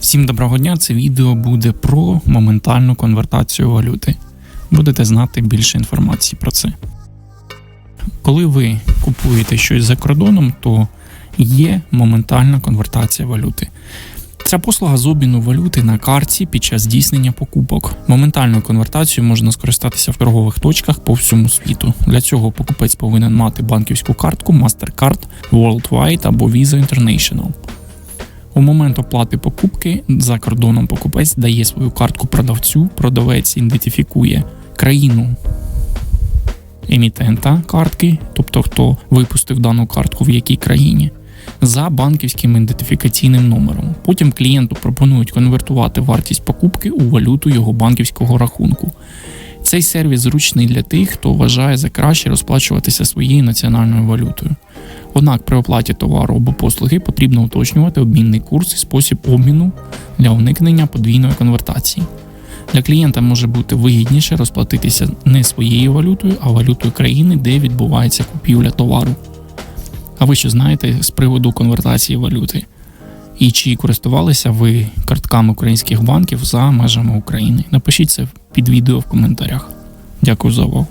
Всім доброго дня! Це відео буде про моментальну конвертацію валюти. Будете знати більше інформації про це. Коли ви купуєте щось за кордоном, то є моментальна конвертація валюти. Це послуга з обміну валюти на карті під час здійснення покупок. Моментальною конвертацією можна скористатися в торгових точках по всьому світу. Для цього покупець повинен мати банківську картку MasterCard, Worldwide або Visa International. У момент оплати покупки за кордоном покупець дає свою картку продавцю, продавець ідентифікує країну емітента картки, тобто хто випустив дану картку в якій країні, за банківським ідентифікаційним номером. Потім клієнту пропонують конвертувати вартість покупки у валюту його банківського рахунку. Цей сервіс зручний для тих, хто вважає за краще розплачуватися своєю національною валютою. Однак при оплаті товару або послуги потрібно уточнювати обмінний курс і спосіб обміну для уникнення подвійної конвертації. Для клієнта може бути вигідніше розплатитися не своєю валютою, а валютою країни, де відбувається купівля товару. А ви що знаєте з приводу конвертації валюти? І чи користувалися ви картками українських банків за межами України? Напишіть це під відео в коментарях. Дякую за увагу.